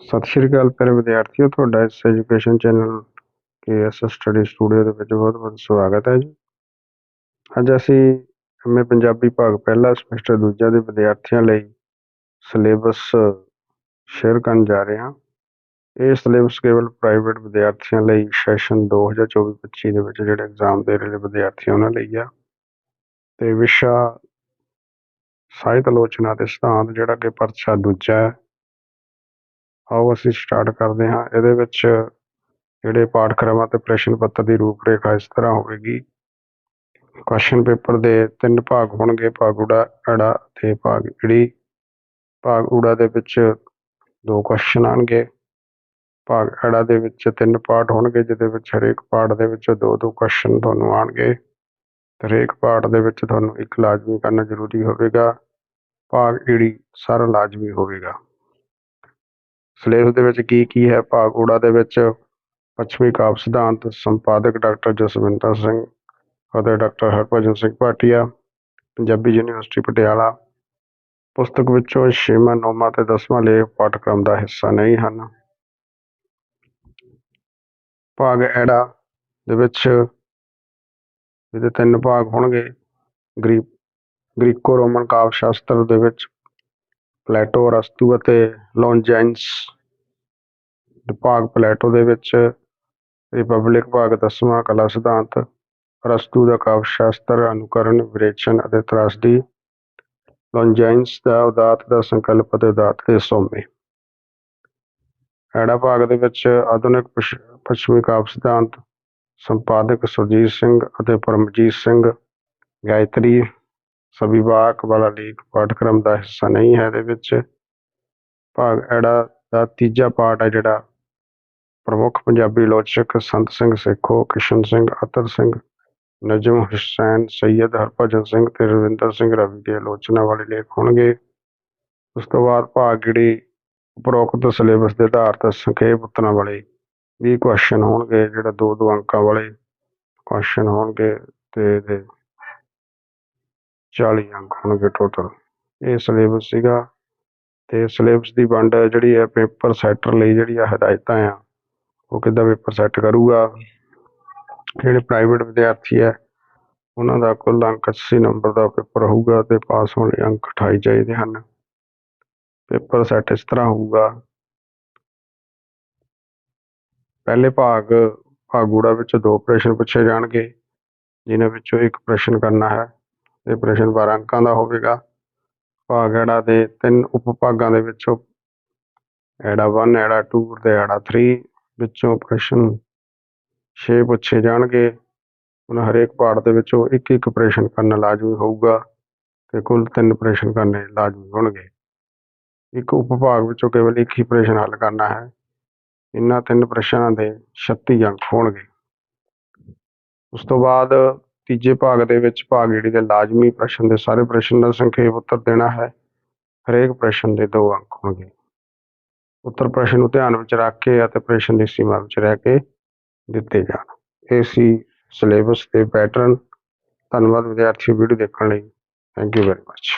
ਸਤਿ ਸ਼੍ਰੀ ਅਕਾਲ ਪਿਆਰੇ ਵਿਦਿਆਰਥੀਓ, ਤੁਹਾਡਾ ਇਸ education channel KS study studio ਦੇ ਵਿੱਚ ਬਹੁਤ ਬਹੁਤ ਸਵਾਗਤ ਹੈ ਜੀ। ਅੱਜ ਅਸੀਂ ਐਮਏ ਪੰਜਾਬੀ ਭਾਗ ਪਹਿਲਾ ਸਮੈਸਟਰ ਦੂਜਾ ਦੇ ਵਿਦਿਆਰਥੀਆਂ ਲਈ ਸਿਲੇਬਸ ਸ਼ੇਅਰ ਕਰਨ ਜਾ ਰਹੇ ਹਾਂ। ਇਹ ਸਿਲੇਬਸ ਕੇਵਲ ਪ੍ਰਾਈਵੇਟ ਵਿਦਿਆਰਥੀਆਂ ਲਈ ਸੈਸ਼ਨ 2024-25 ਦੇ ਵਿੱਚ ਜਿਹੜੇ ਐਗਜ਼ਾਮ ਦੇ ਰਹੇ ਵਿਦਿਆਰਥੀ ਉਹਨਾਂ ਲਈ ਆ। ਤੇ ਵਿਸ਼ਾ ਸਾਹਿਤ ਆਲੋਚਨਾ ਦੇ ਸਿਧਾਂਤ ਜਿਹੜਾ ਕਿ ਪਰਚਾ ਦੂਜਾ ਹੈ ਆਓ ਅਸੀਂ ਸਟਾਰਟ ਕਰਦੇ ਹਾਂ। ਇਹਦੇ ਵਿੱਚ ਜਿਹੜੇ ਪਾਠਕ੍ਰਮਾਂ ਤੇ ਪ੍ਰਸ਼ਨ ਪੱਤਰ ਦੀ ਰੂਪਰੇਖਾ ਇਸ ਤਰ੍ਹਾਂ ਹੋਵੇਗੀ। ਕੁਐਸਚਨ ਪੇਪਰ ਦੇ ਤਿੰਨ ਭਾਗ ਹੋਣਗੇ, ਭਾਗ ਉੜਾ ਅੜਾ ਤੇ ਭਾਗ ਈੜੀ ਭਾਗ ਊੜਾ ਦੇ ਵਿੱਚ ਦੋ ਕੁਐਸਚਨ ਆਣਗੇ ਭਾਗ ਅੜਾ ਦੇ ਵਿੱਚ ਤਿੰਨ ਪਾਰਟ ਹੋਣਗੇ, ਜਿਹਦੇ ਵਿੱਚ ਹਰੇਕ ਪਾਰਟ ਦੇ ਵਿੱਚ ਦੋ ਦੋ ਕੁਐਸਚਨ ਤੁਹਾਨੂੰ ਆਣਗੇ ਹਰੇਕ ਪਾਰਟ ਦੇ ਵਿੱਚ ਤੁਹਾਨੂੰ ਇੱਕ ਲਾਜ਼ਮੀ ਕਰਨਾ ਜ਼ਰੂਰੀ ਹੋਵੇਗਾ। ਭਾਗ ਈੜੀ ਸਾਰਾ ਲਾਜ਼ਮੀ ਹੋਵੇਗਾ। ਸਿਲੇਬਸ ਦੇ ਵਿੱਚ ਕੀ ਕੀ ਹੈ? ਭਾਗ ਊੜਾ ਦੇ ਵਿੱਚ ਪੱਛਮੀ ਕਾਵਿ ਸਿਧਾਂਤ, ਸੰਪਾਦਕ ਡਾਕਟਰ ਜਸਵਿੰਦਰ ਸਿੰਘ ਅਤੇ ਡਾਕਟਰ ਹਰਭਜਨ ਸਿੰਘ ਭਾਟੀਆ, ਪੰਜਾਬੀ ਯੂਨੀਵਰਸਿਟੀ ਪਟਿਆਲਾ। ਪੁਸਤਕ ਵਿੱਚੋਂ ਛੇਵਾਂ, ਨੌਵਾਂ ਤੇ ਦਸਵਾਂ ਲੇਖ ਪਾਠਕ੍ਰਮ ਦਾ ਹਿੱਸਾ ਨਹੀਂ ਹਨ। ਭਾਗ ਐੜਾ ਦੇ ਵਿੱਚ ਇਹਦੇ ਤਿੰਨ ਭਾਗ ਹੋਣਗੇ। ਗ੍ਰੀਕ ਗ੍ਰੀਕੋ ਰੋਮਨ ਕਾਵਿ ਸ਼ਾਸਤਰ ਦੇ ਵਿੱਚ ਪਲੈਟੋ ਅਰਸਤੂ ਅਤੇ ਲੌਂਜੈਂਸ ਭਾਗ ਪਲੈਟੋ ਦੇ ਵਿੱਚ ਰਿਪਬਲਿਕ ਭਾਗ ਦਸਵਾਂ ਕਲਾ ਸਿਧਾਂਤ ਅਰਸਤੂ ਦਾ ਕਾਵਿ ਸ਼ਾਸਤਰ ਅਨੁਕਰਨ ਵਿਰੇਚਨ ਅਤੇ ਤਰਾਸਦੀ। ਲੌਂਜੈਂਸ ਦਾ ਉਦਾਤ ਦਾ ਸੰਕਲਪ ਅਤੇ ਉਦਾਤ ਦੇ ਸੋਮੇ। ਐੜਾ ਭਾਗ ਦੇ ਵਿੱਚ ਆਧੁਨਿਕ ਪਛ- ਪੱਛਮੀ ਕਾਵਿ ਸਿਧਾਂਤ, ਸੰਪਾਦਕ ਸੁਰਜੀਤ ਸਿੰਘ ਅਤੇ ਪਰਮਜੀਤ ਸਿੰਘ, ਗਾਇਤਰੀ ਸਵਿਵਾਕ ਵਾਲਾ ਲੇਖ ਪਾਠਕ੍ਰਮ ਦਾ ਹਿੱਸਾ ਨਹੀਂ ਹੈ ਇਹਦੇ ਵਿੱਚ। ਭਾਗ ਐੜਾ ਦਾ ਤੀਜਾ ਪਾਠ ਹੈ ਜਿਹੜਾ ਪ੍ਰਮੁੱਖ ਪੰਜਾਬੀ ਆਲੋਚਕ ਸੰਤ ਸਿੰਘ ਸੇਖੋ, ਕਿਸ਼ਨ ਸਿੰਘ, ਅਤਰ ਸਿੰਘ, ਨਜਮ ਹੁਸੈਨ, ਸੈਯਦ ਹਰਭਜਨ ਸਿੰਘ ਤੇ ਰਵਿੰਦਰ ਸਿੰਘ ਰਵੀ ਦੇ ਆਲੋਚਨਾ ਵਾਲੇ ਲੇਖ ਹੋਣਗੇ। ਉਸ ਤੋਂ ਬਾਅਦ ਭਾਗ ਜਿਹੜੀ ਉਪਰੋਕਤ ਸਿਲੇਬਸ ਦੇ ਆਧਾਰ ਤੇ ਸੰਖੇਪ ਉੱਤਰਾਂ ਵਾਲੇ 20 ਕੁਐਸਚਨ ਹੋਣਗੇ, ਜਿਹੜਾ ਦੋ ਦੋ ਅੰਕਾਂ ਵਾਲੇ ਕੁਐਸਚਨ ਹੋਣਗੇ ਤੇ ਇਹਦੇ 40 ਅੰਕ ਹੋਣਗੇ ਟੋਟਲ ਇਹ ਸਿਲੇਬਸ ਸੀਗਾ ਤੇ ਸਿਲੇਬਸ ਦੀ ਵੰਡ ਜਿਹੜੀ ਹੈ ਪੇਪਰ ਸੈਟਰ ਲਈ ਜਿਹੜੀ ਆ ਹਦਾਇਤਾਂ ਆ, ਉਹ ਕਿੱਦਾਂ ਪੇਪਰ ਸੈੱਟ ਕਰੂਗਾ? ਜਿਹੜੇ ਪ੍ਰਾਈਵੇਟ ਵਿਦਿਆਰਥੀ ਹੈ, ਉਹਨਾਂ ਦਾ ਕੁੱਲ ਅੰਕ 80 ਨੰਬਰ ਦਾ ਪੇਪਰ ਹੋਊਗਾ ਤੇ ਪਾਸ ਹੋਣ ਲਈ ਅੰਕ 28 ਚਾਹੀਦੇ ਹਨ। ਪੇਪਰ ਸੈੱਟ ਇਸ ਤਰ੍ਹਾਂ ਹੋਊਗਾ। ਪਹਿਲੇ ਭਾਗ, ਭਾਗੂੜਾ ਵਿੱਚ ਦੋ ਪ੍ਰਸ਼ਨ ਪੁੱਛੇ ਜਾਣਗੇ ਜਿਨ੍ਹਾਂ ਵਿੱਚੋਂ ਇੱਕ ਪ੍ਰਸ਼ਨ ਕਰਨਾ ਹੈ। ਇਹ ਪ੍ਰਸ਼ਨ 12 ਅੰਕਾਂ ਦਾ ਹੋਵੇਗਾ। ਭਾਗ ਐੜਾ ਦੇ ਤਿੰਨ ਉਪਭਾਗਾਂ ਦੇ ਵਿੱਚੋਂ ਐੜਾ 1 ਐੜਾ 2 ਤੇ ਐੜਾ 3 ਵਿੱਚੋਂ ਪ੍ਰਸ਼ਨ 6 ਪੁੱਛੇ ਜਾਣਗੇ। ਉਹਨਾਂ ਹਰੇਕ ਪਾਠ ਦੇ ਵਿੱਚੋਂ ਇੱਕ ਇੱਕ ਪ੍ਰਸ਼ਨ ਕਰਨਾ ਲਾਜ਼ਮੀ ਹੋਊਗਾ ਤੇ ਕੁੱਲ ਤਿੰਨ ਪ੍ਰਸ਼ਨ ਕਰਨੇ ਲਾਜ਼ਮੀ ਹੋਣਗੇ। ਇੱਕ ਉਪਭਾਗ ਵਿੱਚੋਂ ਕੇਵਲ ਇੱਕ ਹੀ ਪ੍ਰਸ਼ਨ ਹੱਲ ਕਰਨਾ ਹੈ। ਇਹਨਾਂ ਤਿੰਨ ਪ੍ਰਸ਼ਨਾਂ ਦੇ 36 ਅੰਕ ਹੋਣਗੇ। ਉਸ ਤੋਂ ਬਾਅਦ ਤੀਜੇ ਭਾਗ ਦੇ ਵਿੱਚ ਭਾਗ ਜਿਹੜੀ ਦੇ ਲਾਜ਼ਮੀ ਪ੍ਰਸ਼ਨ ਦੇ ਸਾਰੇ ਪ੍ਰਸ਼ਨ ਦਾ ਸੰਖੇਪ ਉੱਤਰ ਦੇਣਾ ਹੈ। ਹਰੇਕ ਪ੍ਰਸ਼ਨ ਦੇ ਦੋ ਅੰਕ ਹੋਣਗੇ। ਉੱਤਰ ਪ੍ਰਸ਼ਨ ਨੂੰ ਧਿਆਨ ਵਿੱਚ ਰੱਖ ਕੇ ਅਤੇ ਪ੍ਰਸ਼ਨ ਦੀ ਸੀਮਾ ਵਿੱਚ ਰਹਿ ਕੇ ਦਿੱਤੇ ਜਾਣ। ਇਹ ਸੀ ਸਿਲੇਬਸ ਤੇ ਪੈਟਰਨ ਧੰਨਵਾਦ ਵਿਦਿਆਰਥੀ ਵੀਡੀਓ ਦੇਖਣ ਲਈ। Thank you very much